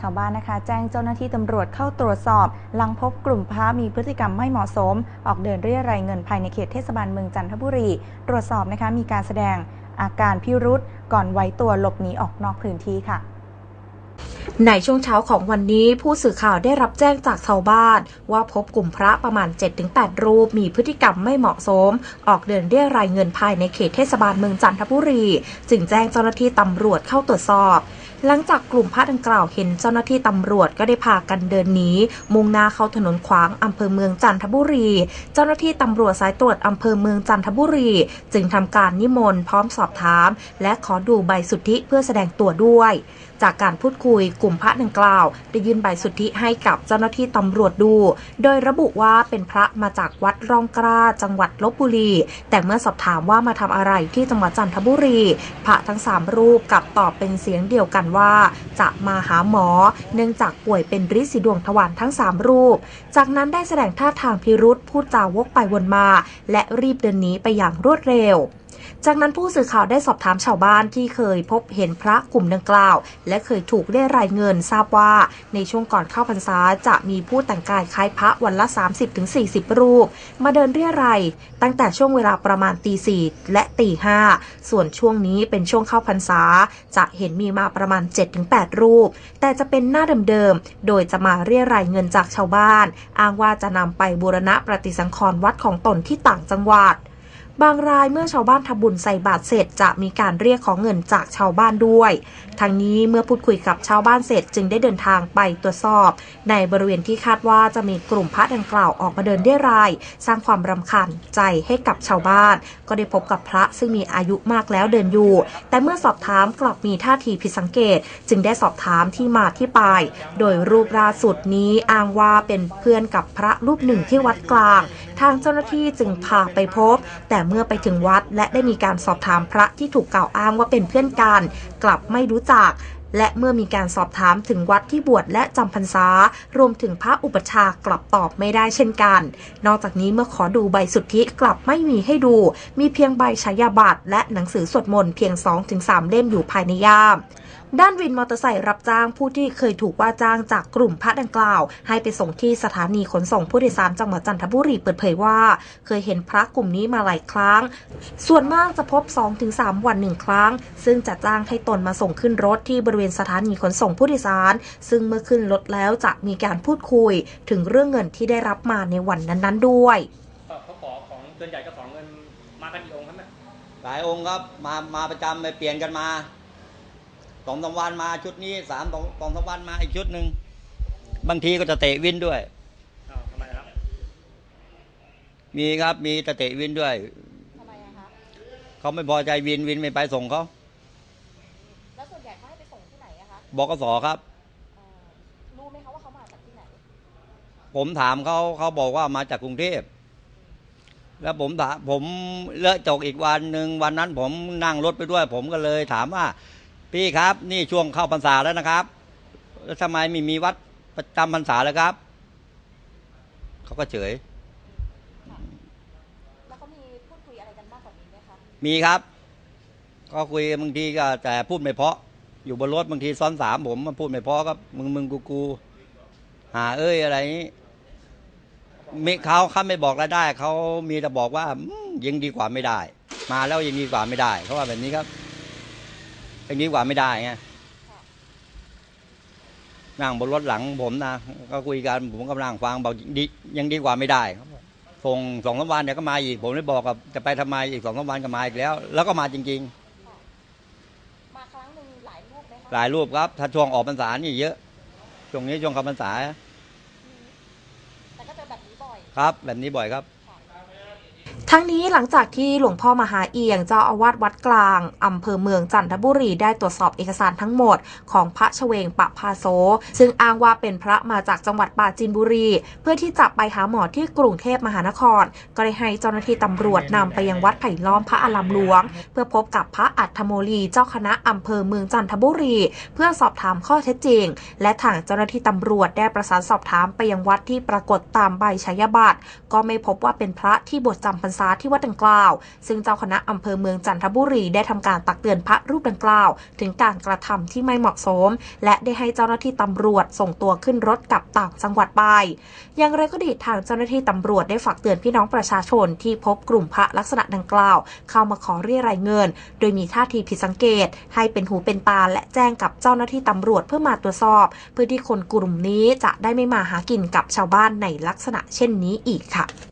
ชาวบ้านนะคะ แจ้งเจ้าหน้าที่ตำรวจเข้าตรวจสอบ หลังพบกลุ่มพระมีพฤติกรรมไม่เหมาะสม ออกเดินเรียรายเงินภายในเขตเทศบาลเมืองจันทบุรี ตรวจสอบนะคะมีการแสดงอาการพิรุษก่อนไว้ตัวหลบหนีออกนอกพื้นที่ค่ะในช่วงเช้าของวันนี้ผู้สื่อข่าวได้รับแจ้งจากชาวบ้าน ว่าพบกลุ่มพระประมาณ 7-8 รูปมีพฤติกรรมไม่เหมาะสม ออกเดินเรียรายเงินภายในเขตเทศบาลเมืองจันทบุรี จึงแจ้งเจ้าหน้าที่ตำรวจเข้าตรวจสอบ หลังจากกลุ่มพระดังกล่าวเห็นเจ้าหน้าที่ตำรวจก็ได้พากันเดินหนีมุ่งหน้าเข้าถนนขวางอำเภอเมืองจันทบุรี เจ้าหน้าที่ตำรวจสายตรวจอำเภอเมืองจันทบุรี จึงทำการนิมนต์พร้อมสอบถาม และขอดูใบสุทธิเพื่อแสดงตัวด้วย จากการพูดคุยกลุ่มพระดังกล่าว ได้ยื่นใบสุทธิให้กับเจ้าหน้าที่ตำรวจดู โดยระบุว่าเป็นพระมาจากวัดร่องกล้า จังหวัดลบบุรี แต่เมื่อสอบถามว่ามาทำอะไรที่จังหวัดจันทบุรี พระทั้งสามรูปกลับตอบเป็นเสียงเดียวกันว่า จะมาหาหมอ เนื่องจากป่วยเป็นริดสีดวงทวารทั้งสามรูป จากนั้นได้แสดงท่าทางพิรุษพูดจาวกไปวนมา และรีบเดินหนีไปอย่างรวดเร็ว จากนั้นผู้สื่อข่าวได้สอบถามชาวบ้านที่เคยพบเห็นพระกลุ่มดังกล่าว และเคยถูกได้รายเงินทราบว่า ในช่วงก่อนเข้าพรรษาจะมีผู้แต่งกายคล้ายพระวันละ 30-40 รูป มาเดินเรียรัยตั้งแต่ช่วงเวลาประมาณตีสี่และตีห้าส่วนช่วงนี้เป็นช่วงเข้าพรรษา จะเห็นมีมาประมาณ 7-8 รูป แต่จะเป็นหน้าเดิมๆ โดยจะมาเรียรายเงินจากชาวบ้าน อ้างว่าจะนำไปบูรณะประติสังขรณ์วัดของตนที่ต่างจังหวัด บางรายเมื่อชาวบ้านทำบุญใส่บาตรเสร็จจะมีการเรียกของเงินจากชาวบ้านด้วยทางนี้เมื่อพูดคุยกับชาวบ้านเสร็จจึงได้เดินทางไปตรวจสอบ ในบริเวณที่คาดว่าจะมีกลุ่มพระดังกล่าวออกมาเดินเรียราย สร้างความรำคาญใจให้กับชาวบ้าน ก็ได้พบกับพระซึ่งมีอายุมากแล้วเดินอยู่ แต่เมื่อสอบถามกลับมีท่าทีผิดสังเกต จึงได้สอบถามที่มาที่ไป โดยรูปล่าสุดนี้อ้างว่าเป็นเพื่อนกับพระรูปหนึ่งที่วัดกลาง ทางเจ้าหน้าที่จึงพาไปพบ แต่เมื่อไปถึงวัดและได้มีการสอบถามพระที่ถูกกล่าวอ้างว่าเป็นเพื่อนกัน กลับไม่รู้จักและเมื่อมีการสอบถามถึงวัดที่บวชและจำพรรษา รวมถึงพระอุปชากลับตอบไม่ได้เช่นกัน นอกจากนี้เมื่อขอดูใบสุทธิกลับไม่มีให้ดู มีเพียงใบฉายาบัตรและหนังสือสวดมนต์เพียง 2-3 เล่มอยู่ภายในย่าม ด้านวินมอเตอร์ไซค์รับจ้างผู้ที่เคยถูกว่าจ้างจากกลุ่มพระดังกล่าว ให้ไปส่งที่สถานีขนส่งผู้โดยสารจังหวัดจันทบุรีเปิดเผยว่า เคยเห็นพระกลุ่มนี้มาหลายครั้ง ส่วนมากจะพบ 2-3 วันหนึ่งครั้ง ซึ่งจะจ้างให้ตนมาส่งขึ้นรถที่บริเวณสถานีขนส่งผู้โดยสาร ซึ่งเมื่อขึ้นรถแล้วจะมีการพูดคุย ถึงเรื่องเงินที่ได้รับมาในวันนั้นๆด้วยเขาขอของส่วนใหญ่ก็ขอเงินมากันกี่องค์ครับเนี่ยหลายองค์ครับมามาประจำไปเปลี่ยนกันมา สองสามวันมาชุดนี้สามสองสองสามวันมาอีกชุดหนึ่งบางทีก็จะเตะวินด้วยอ้าวทำไมครับ มีครับมีจะเตะวินด้วยทำไมอะคะเขาไม่พอใจวินวินไม่ไปส่งเขาแล้วส่วนใหญ่เขาให้ไปส่งที่ไหนอะคะบกสครับ เอ่อรู้ไหมคะว่าเขามาจากที่ไหน ผมถามเขาเขาบอกว่ามาจากกรุงเทพ แล้วผมถามผมเลอะจกอีกวันหนึ่งวันนั้นผมนั่งรถไปด้วย ผมก็เลยถามว่า พี่ครับ นี่ช่วงเข้าพรรษาแล้วนะครับ แล้วทำไมไม่มีวัดประจำพรรษาแล้วครับ เขาก็เฉย แล้วเขามีพูดคุยอะไรกันมากกว่านี้ไหมคะมีครับ ก็คุยบางทีก็แต่พูดไม่เพราะ อยู่บนรถบางทีซ้อนสามผมมันพูดไม่เพราะก็มึงมึงกูกูหาเอ้ยอะไรนี้มีเขาเขาไม่บอกรายได้เขามีแต่บอกว่าอืมยังดีกว่าไม่ได้ มาแล้วยังดีกว่าไม่ได้เขาว่าแบบนี้ครับ ยังดีกว่าไม่ได้ไงนั่งบนรถหลังผมนะก็คุยกันผมกำลังฟังบอกดียังดีกว่าไม่ได้เขาบอกส่งสองสามวันเดี๋ยวก็มาอีก ผมเลยบอกกับจะไปทำไมอีกสองสามวันก็มาอีกแล้ว แล้วก็มาจริงมาครั้งหนึ่งหลายรูปไหมคะๆหลายรูปครับ ถ้าช่วงออกพรรษานี่เยอะช่วงนี้ช่วงเข้าพรรษาแต่ก็เจอแบบนี้บ่อยครับ แบบนี้บ่อยครับ ทั้งนี้หลังจากที่หลวงพ่อมหาเอียงเจ้าอาวาสวัดกลางอำเภอเมืองจันทบุรีได้ตรวจสอบเอกสารทั้งหมดของพระชเวงปะพาโซ ซึ่งอ้างว่าเป็นพระมาจากจังหวัดปราจีนบุรี เพื่อที่จะไปหาหมอที่กรุงเทพมหานคร ก็ได้ให้เจ้าหน้าที่ตำรวจนำไปยังวัดไผ่ล้อมพระอารามหลวง เพื่อพบกับพระอัฐโมลีเจ้าคณะอำเภอเมืองจันทบุรี เพื่อสอบถามข้อเท็จจริง และทางเจ้าหน้าที่ตำรวจได้ประสานสอบถามไปยังวัดที่ปรากฏตามใบชายบัตรก็ไม่พบว่าเป็นพระที่บวชจำพรษาษาที่วัดดังกล่าว ซึ่งเจ้าคณะอำเภอเมืองจันทบุรีได้ทำการตักเตือนพระรูปดังกล่าว ถึงการกระทำที่ไม่เหมาะสม และได้ให้เจ้าหน้าที่ตำรวจส่งตัวขึ้นรถกลับต่างจังหวัดไป อย่างไรก็ดีทางเจ้าหน้าที่ตำรวจได้ฝากเตือนพี่น้องประชาชนที่พบกลุ่มพระลักษณะดังกล่าว เข้ามาขอเรียรายเงิน โดยมีท่าทีผิดสังเกต ให้เป็นหูเป็นตาและแจ้งกับเจ้าหน้าที่ตำรวจเพื่อมาตรวจสอบ เพื่อที่คนกลุ่มนี้จะได้ไม่มาหากินกับชาวบ้านในลักษณะเช่นนี้อีกค่ะ